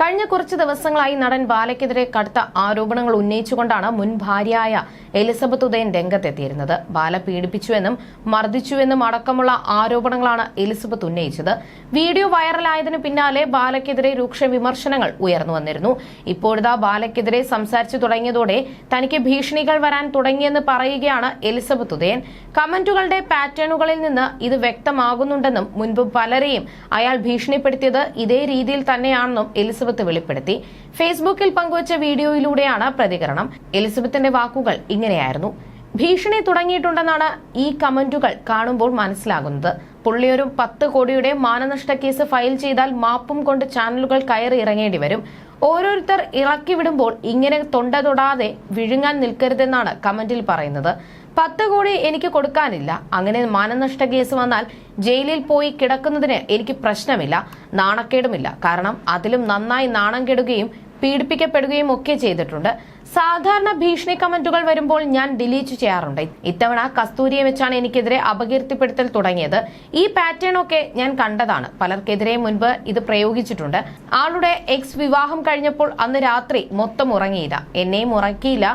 കഴിഞ്ഞ കുറച്ച് ദിവസങ്ങളായി നടൻ ബാലയ്ക്കെതിരെ കടുത്ത ആരോപണങ്ങൾ ഉന്നയിച്ചുകൊണ്ടാണ് മുൻ ഭാര്യയായ എലിസബത്ത് ഉദയൻ രംഗത്തെത്തിയിരുന്നത്. ബാല പീഡിപ്പിച്ചുവെന്നും മർദ്ദിച്ചുവെന്നും അടക്കമുള്ള ആരോപണങ്ങളാണ് എലിസബത്ത് ഉന്നയിച്ചത്. വീഡിയോ വൈറലായതിനു പിന്നാലെ ബാലയ്ക്കെതിരെ രൂക്ഷ വിമർശനങ്ങൾ ഉയർന്നു വന്നിരുന്നു. ഇപ്പോഴിതാ ബാലയ്ക്കെതിരെ സംസാരിച്ചു തുടങ്ങിയതോടെ തനിക്ക് ഭീഷണികൾ വരാൻ തുടങ്ങിയെന്ന് പറയുകയാണ് എലിസബത്ത് ഉദയൻ. കമന്റുകളുടെ പാറ്റേണുകളിൽ നിന്ന് ഇത് വ്യക്തമാകുന്നുണ്ടെന്നും മുൻപ് പലരെയും അയാൾ ഭീഷണിപ്പെടുത്തിയത് ഇതേ രീതിയിൽ തന്നെയാണെന്നും എലിസബത്ത് വെളിപ്പെടുത്തി. ഫേസ്ബുക്കിൽ പങ്കുവച്ച വീഡിയോയിലൂടെയാണ് പ്രതികരണം. എലിസബത്തിന്റെ വാക്കുകൾ ഇങ്ങനെയായിരുന്നു. ഭീഷണി തുടങ്ങിയിട്ടുണ്ടെന്നാണ് ഈ കമന്റുകൾ കാണുമ്പോൾ മനസ്സിലാകുന്നത്. പുള്ളിയൊരു പത്ത് കോടിയുടെ മാനനഷ്ട കേസ് ഫയൽ ചെയ്താൽ മാപ്പും കൊണ്ട് ചാനലുകൾ കയറി ഇറങ്ങേണ്ടി വരും. ഓരോരുത്തർ ഇറക്കി വിടുമ്പോൾ ഇങ്ങനെ തൊണ്ട തൊടാതെ വിഴുങ്ങാൻ നിൽക്കരുതെന്നാണ് കമന്റിൽ പറയുന്നത്. പത്ത് കോടി എനിക്ക് കൊടുക്കാനില്ല. അങ്ങനെ മാനനഷ്ട കേസ് വന്നാൽ ജയിലിൽ പോയി കിടക്കുന്നതിന് എനിക്ക് പ്രശ്നമില്ല നാണക്കേടുമില്ല. കാരണം അതിലും നന്നായി നാണം കെടുകയും പീഡിപ്പിക്കപ്പെടുകയും ഒക്കെ ചെയ്തിട്ടുണ്ട്. സാധാരണ ഭീഷണി കമന്റുകൾ വരുമ്പോൾ ഞാൻ ഡിലീറ്റ് ചെയ്യാറുണ്ട്. ഇത്തവണ കസ്തൂരിയെ വെച്ചാണ് എനിക്കെതിരെ അപകീർത്തിപ്പെടുത്തൽ തുടങ്ങിയത്. ഈ പാറ്റേൺ ഒക്കെ ഞാൻ കണ്ടതാണ്. പലർക്കെതിരെ മുൻപ് ഇത് പ്രയോഗിച്ചിട്ടുണ്ട്. ആളുടെ എക്സ് വിവാഹം കഴിഞ്ഞപ്പോൾ അന്ന് രാത്രി മൊത്തം ഉറങ്ങിയില്ല. എന്നെയും ഉറക്കിയില്ല.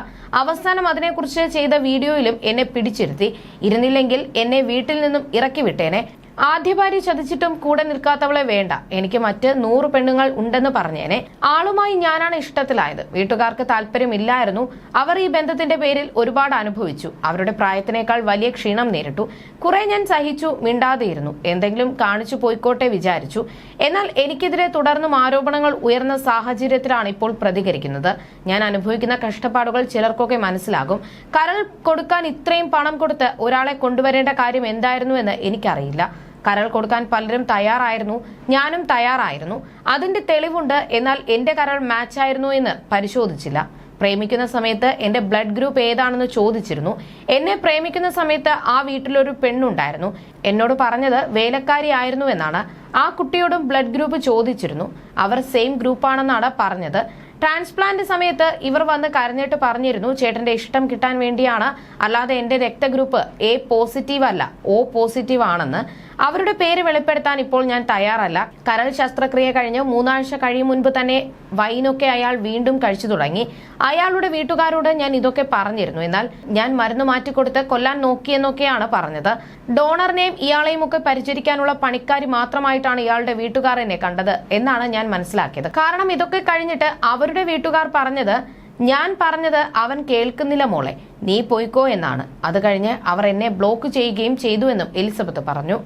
അവസാനം അതിനെക്കുറിച്ച് ചെയ്ത വീഡിയോയിലും എന്നെ പിടിച്ചിരുത്തി. ഇരുന്നില്ലെങ്കിൽ എന്നെ വീട്ടിൽ നിന്നും ഇറക്കി വിട്ടേനെ. ആദ്യ ഭാര്യ ചതിച്ചിട്ടും കൂടെ നിൽക്കാത്തവളെ വേണ്ട. എനിക്ക് മറ്റ് നൂറ് പെണ്ണുങ്ങൾ ഉണ്ടെന്ന് പറഞ്ഞേനെ. ആളുമായി ഞാനാണ് ഇഷ്ടത്തിലായത്. വീട്ടുകാർക്ക് താല്പര്യമില്ലായിരുന്നു. അവർ ഈ ബന്ധത്തിന്റെ പേരിൽ ഒരുപാട് അനുഭവിച്ചു. അവരുടെ പ്രായത്തിനേക്കാൾ വലിയ ക്ഷീണം നേരിട്ടു. കുറെ ഞാൻ സഹിച്ചു മിണ്ടാതെയിരുന്നു. എന്തെങ്കിലും കാണിച്ചു പോയിക്കോട്ടെ വിചാരിച്ചു. എന്നാൽ എനിക്കെതിരെ തുടർന്നും ആരോപണങ്ങൾ ഉയർന്ന സാഹചര്യത്തിലാണ് ഇപ്പോൾ പ്രതികരിക്കുന്നത്. ഞാൻ അനുഭവിക്കുന്ന കഷ്ടപ്പാടുകൾ ചിലർക്കൊക്കെ മനസ്സിലാകും. കരൾ കൊടുക്കാൻ ഇത്രയും പണം കൊടുത്ത് ഒരാളെ കൊണ്ടുവരേണ്ട കാര്യം എന്തായിരുന്നു എന്ന് എനിക്കറിയില്ല. കരൾ കൊടുക്കാൻ പലരും തയ്യാറായിരുന്നു. ഞാനും തയ്യാറായിരുന്നു. അതിന്റെ തെളിവുണ്ട്. എന്നാൽ എന്റെ കരൾ മാച്ച് ആയിരുന്നു എന്ന് പരിശോധിച്ചില്ല. പ്രേമിക്കുന്ന സമയത്ത് എന്റെ ബ്ലഡ് ഗ്രൂപ്പ് ഏതാണെന്ന് ചോദിച്ചിരുന്നു. എന്നെ പ്രേമിക്കുന്ന സമയത്ത് ആ വീട്ടിലൊരു പെണ്ണുണ്ടായിരുന്നു. എന്നോട് പറഞ്ഞത് വേലക്കാരി ആയിരുന്നു എന്നാണ്. ആ കുട്ടിയോടും ബ്ലഡ് ഗ്രൂപ്പ് ചോദിച്ചിരുന്നു. അവർ സെയിം ഗ്രൂപ്പാണെന്നാണ് പറഞ്ഞത്. ട്രാൻസ്പ്ലാന്റ് സമയത്ത് ഇവർ വന്ന് കരഞ്ഞിട്ട് പറഞ്ഞിരുന്നു ചേട്ടന്റെ ഇഷ്ടം കിട്ടാൻ വേണ്ടിയാണ്. അല്ലാതെ എന്റെ രക്തഗ്രൂപ്പ് എ പോസിറ്റീവ് അല്ല ഒ പോസിറ്റീവ് ആണെന്ന്. അവരുടെ പേര് വെളിപ്പെടുത്താൻ ഇപ്പോൾ ഞാൻ തയ്യാറല്ല. കരൾ ശസ്ത്രക്രിയ കഴിഞ്ഞ് മൂന്നാഴ്ച കഴിയും മുൻപ് തന്നെ വൈനൊക്കെ അയാൾ വീണ്ടും കഴിച്ചു തുടങ്ങി. അയാളുടെ വീട്ടുകാരോട് ഞാൻ ഇതൊക്കെ പറഞ്ഞിരുന്നു. എന്നാൽ ഞാൻ മരുന്ന് മാറ്റിക്കൊടുത്ത് കൊല്ലാൻ നോക്കിയെന്നൊക്കെയാണ് പറഞ്ഞത്. ഡോണറിനെയും ഇയാളെയും ഒക്കെ പരിചരിക്കാനുള്ള പണിക്കാരി മാത്രമായിട്ടാണ് ഇയാളുടെ വീട്ടുകാർ എന്നെ കണ്ടത് എന്നാണ് ഞാൻ മനസ്സിലാക്കിയത്. കാരണം ഇതൊക്കെ കഴിഞ്ഞിട്ട് അവരുടെ വീട്ടുകാർ പറഞ്ഞത് ഞാൻ പറഞ്ഞത് അവൻ കേൾക്കുന്നില്ല മോളെ നീ പോയിക്കോ എന്നാണ്. അത് കഴിഞ്ഞ് അവർ എന്നെ ബ്ലോക്ക് ചെയ്യുകയും ചെയ്തുവെന്നും എലിസബത്ത് പറഞ്ഞു.